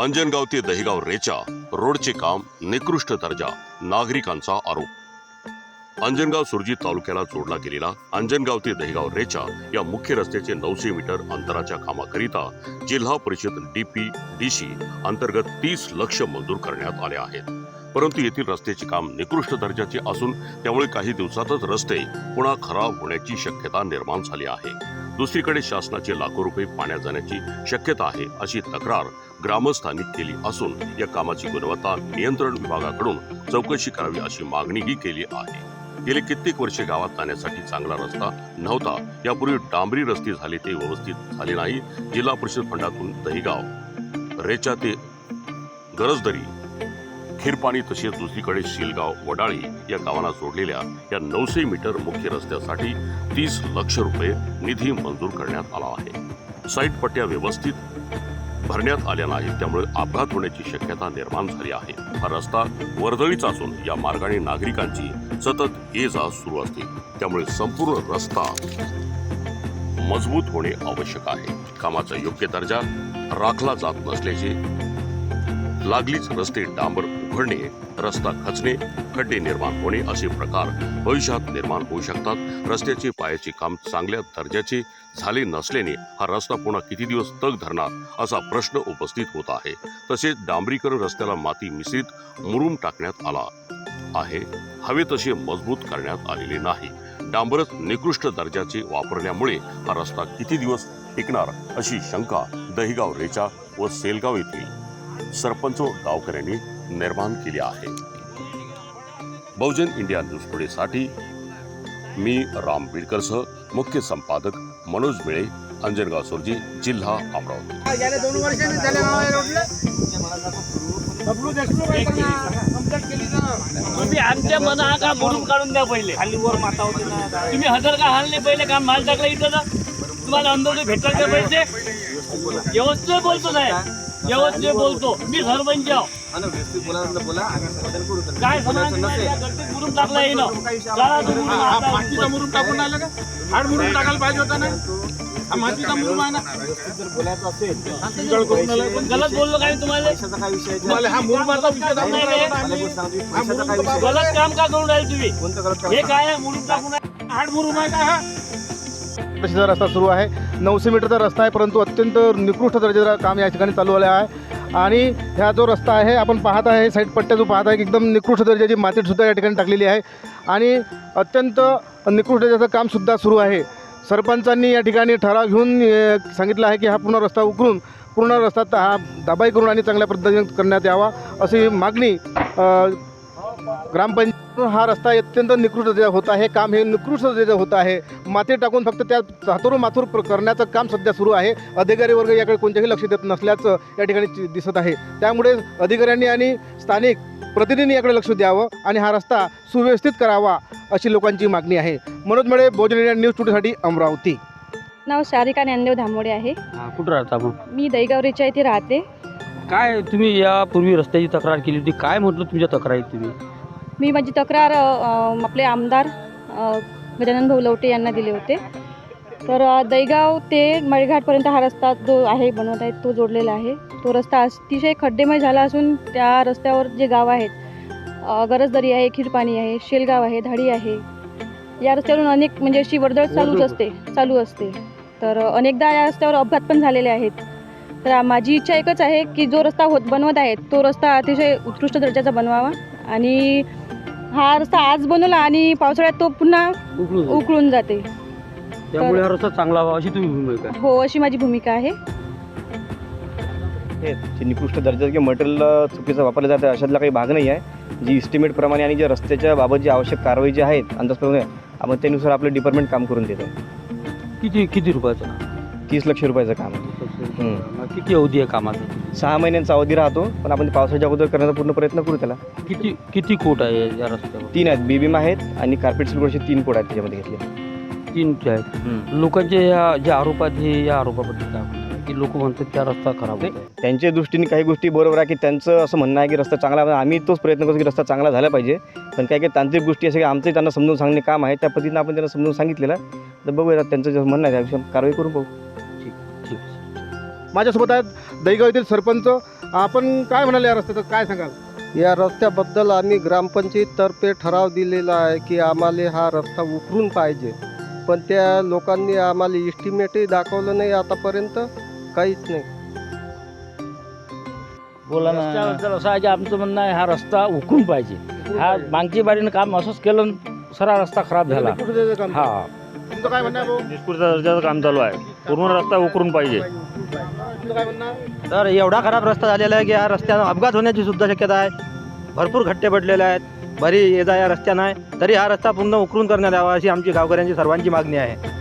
अंजनगाव ते दहिगाव रेचा रोडचे काम निकृष्ट दर्जा नागरिकांचा आरोप. अंजनगाव सुरजी तालुक्याला जोडला गेलेला अंजनगाव ते दहिगाव रेचा या मुख्य रस्त्याचे नऊशे मीटर अंतराच्या कामाकरिता जिल्हा परिषद डीपी डीसी अंतर्गत तीस लक्ष मंजूर करण्यात आले आहेत. परंतु येथील रस्त्याचे काम निकृष्ट दर्जाचे असून त्यामुळे काही दिवसातच रस्ते पुन्हा खराब होण्याची शक्यता निर्माण झाली आहे. दुसरीकडे शासनाचे लाखो रुपये पाण्यात जाण्याची शक्यता आहे अशी तक्रार ग्रामस्थांनी केली असून या कामाची गुणवत्ता नियंत्रण विभागाकडून चौकशी करावी अशी मागणीही केली आहे. गेले कित्येक वर्षे गावात जाण्यासाठी चांगला रस्ता नव्हता. यापूर्वी डांबरी रस्ते झाले ते व्यवस्थित झाले नाही. जिल्हा परिषद फंडातून दहिगाव रेचा ते गरजदरी खीरपाणी तसेच दुसरीकडे शिलगाव वडाळी या गावांना जोडलेल्या या नऊशे मीटर मुख्य रस्त्यासाठी तीस लक्ष रुपये निधी मंजूर करण्यात आला आहे. साईट पट्ट्या व्यवस्थित भरण्यात आल्या नाहीत त्यामुळे अपघात होण्याची शक्यता निर्माण झाली आहे. हा रस्ता वर्दळीचा असून या मार्गाने नागरिकांची सतत ये जा सुरू असते. त्यामुळे संपूर्ण रस्ता मजबूत होणे आवश्यक आहे. कामाचा योग्य दर्जा राखला जात नसल्याचे लागलीच रस्ते डांबर उघडणे रस्ता खचणे खड्डे निर्माण होणे असे प्रकार भविष्यात निर्माण होऊ शकतात. रस्त्याचे पायाचे काम चांगल्या दर्जाचे झाले नसल्याने हा रस्ता पुन्हा किती दिवस तग धरणार असा प्रश्न उपस्थित होत आहे. तसेच डांबरीकरण रस्त्याला माती मिश्रित मुरुम टाकण्यात आला आहे. हवे तसे मजबूत करण्यात आलेले नाही. डांबरच निकृष्ट दर्जाचे वापरल्यामुळे हा रस्ता किती दिवस टिकणार अशी शंका दहिगाव रेचा व सेलगाव येथील सरपंच गावकऱ्यांनी निर्माण केली आहे. बहुजन इंडिया न्यूज मी राम बीडकरसह मुख्य संपादक मनोज मिळे अंजनगाव सुरजी जिल्हा अमरावती. आमच्या मना का मोडून काढून द्या पहिले? खाली वर माता होते ना तुम्ही हजर का हाल नाही पहिले? काम माल टाकला इथं ना तुम्हाला अंदाज भेटतात का पैसे? व्यवस्थित बोलतो साहेब. व्यवस्थित बोलतो मी सरपंच आहो. काय समाज मुरुम टाकला येईन चला तुम्ही आता- मातीचा मुरुम टाकून आलं का? हाड मुरुम टाकायला पाहिजे होता ना. हा मातीचा मुरुम आहे ना. तुमच्याकडे करून पण गलत बोललो काय तुम्हाला? तुम्हाला हा मुरुमाचा विषय दाखवून नाही रे. राहिला ना आम्ही. हा मुरुम तर बाबा- गलत काम का करून राहिले तुम्ही? हे काय आहे? मुरुम टाकून आहे? हाड मुरुम आहे का हा? तशीचा रस्ता सुरू आहे. नऊशे मीटरचा रस्ता आहे परंतु अत्यंत निकृष्ट दर्जाचं काम या ठिकाणी चालू आलं आहे. आणि ह्या जो रस्ता आहे आपण पाहत आहे साईड पट्ट्या जो पाहत आहे एकदम निकृष्ट दर्जाची मातीसुद्धा या ठिकाणी टाकलेली आहे. आणि अत्यंत निकृष्ट दर्जाचं कामसुद्धा सुरू आहे. सरपंचांनी या ठिकाणी ठराव घेऊन सांगितलं आहे की हा पूर्ण रस्ता उकरून पूर्ण रस्ता हा दाबाई करून आणि चांगल्या पद्धतीने करण्यात यावा अशी मागणी ग्रामपंच ग्रामपंचायत हा रस्ता अत्यंत निकृष्ट दर्जा होत आहे. काम हे निकृष्ट दर्जा होत आहे. माती टाकून फक्त त्या हातूर माथूर प्र- करण्याचं काम सध्या सुरू आहे. अधिकारी वर्ग याकडे कोणतेही लक्ष देत नसल्याचं या ठिकाणी दिसत आहे. त्यामुळे अधिकाऱ्यांनी आणि स्थानिक प्रतिनिधींनी याकडे लक्ष द्यावं आणि हा रस्ता सुव्यवस्थित करावा अशी लोकांची मागणी आहे. मनोज मळे भोजन इंडिया न्यूज टुडेसाठी अमरावती. नाव शारिका ज्ञानदेव धामोडे आहे. हा, कुठं राहता आपण? मी दहीगावरीच्या इथे राहते. काय तुम्ही यापूर्वी रस्त्याची तक्रार केली होती? काय म्हटलं तुमच्या तक्रारीत तुम्ही? मी माझी तक्रार आपले आमदार गजानन भाऊ लवटे यांना दिले होते. तर अ, दहीगाव ते मळघाटपर्यंत हा रस्ता जो आहे बनवत आहे तो जोडलेला आहे. तो रस्ता अतिशय खड्डेमय झाला असून त्या रस्त्यावर जे गाव आहेत गरजदरी आहे खीरपाणी आहे शेलगाव आहे धाडी आहे या रस्त्यावरून अनेक म्हणजे अशी वर्दळ चालूच असते चालू असते. तर अनेकदा या रस्त्यावर अपघात पण झालेले आहेत. तर माझी इच्छा एकच आहे की जो रस्ता होत बनवत आहे तो रस्ता अतिशय उत्कृष्ट दर्जाचा बनवावा. आणि हा रस्ता आज बनवला आणि पावसाळ्यात तो पुन्हा उकळून जाईल. उकळून जाते. त्यामुळे हा रस्ता चांगला व्हावा अशी तुम्ही भूमिका. हो अशी माझी भूमिका आहे. हे जे निकृष्ट दर्जाचं किंवा मटेरियल चुकीचं वापरलं जातं अशातला काही भाग नाही आहे जी इस्टिमेटप्रमाणे आणि जे रस्त्याच्या बाबत जी आवश्यक कारवाई जी आहेत अंदाजप्रमाणे आपण त्यानुसार आपलं डिपार्टमेंट काम करून देतं. किती किती रुपयाचा? तीस लक्ष रुपयाचं काम आहे. मग किती अवधी आहे कामाचा? सहा महिन्यांचा अवधी राहतो पण आपण पावसाच्या अगोदर करण्याचा पूर्ण प्रयत्न करू त्याला. किती किती कोट आहे या रस्त्यावर? तीन आहेत बीबीम आहेत आणि कार्पेट सिल्वरचे तीन कोड आहेत त्याच्यामध्ये घेतले. तीन आहेत. लोकांचे या जे आरोप आहेत हे या आरोपाबद्दल काय म्हणतात? की लोक म्हणतात त्या रस्ता खराब आहे त्यांच्या दृष्टीने काही गोष्टी बरोबर आहे की त्यांचं असं म्हणणं आहे की रस्ता चांगला आहे. आम्ही तोच प्रयत्न करतो की रस्ता चांगला झाला पाहिजे. पण काही काही तांत्रिक गोष्टी असे की आमचे त्यांना समजून सांगणे काम आहे. त्या पद्धतीनं आपण त्यांना समजून सांगितलेलं आहे. तर बघूया त्यांचं जे म्हणणं आहे त्याविषयी कारवाई करून आहे माझ्यासोबत आहेत दहीगाव येथील सरपंच. आपण काय म्हणाले या रस्त्याचं? काय सांगाल? या रस्त्याबद्दल आम्ही ग्रामपंचायततर्फे ठराव दिलेला आहे की आम्हाला हा रस्ता उकरून पाहिजे. पण त्या लोकांनी आम्हाला इस्टिमेटही दाखवलं नाही आतापर्यंत. काहीच नाही. बोला रस्त्याबद्दल असं आहे की आमचं म्हणणं आहे हा रस्ता उकरून पाहिजे. हा मागची बारीनं काम असंच केलं न सरा रस्ता खराब झाला. निकृष्ट दर्जाचं काम. हा. तुमचं काय म्हणणं आहे भाऊ? निष्कृत दर्जाचं काम चालू आहे पूर्ण रस्ता उकरून पाहिजे. तुमचं तर एवढा खराब रस्ता झालेला आहे की या रस्त्यानं अपघात होण्याची सुद्धा शक्यता आहे. भरपूर घट्टे पडलेले आहेत. बरी ये जा या रस्त्यानं आहे. तरी हा रस्ता पूर्ण उकरून करण्यात यावा अशी आमची गावकऱ्यांची सर्वांची मागणी आहे.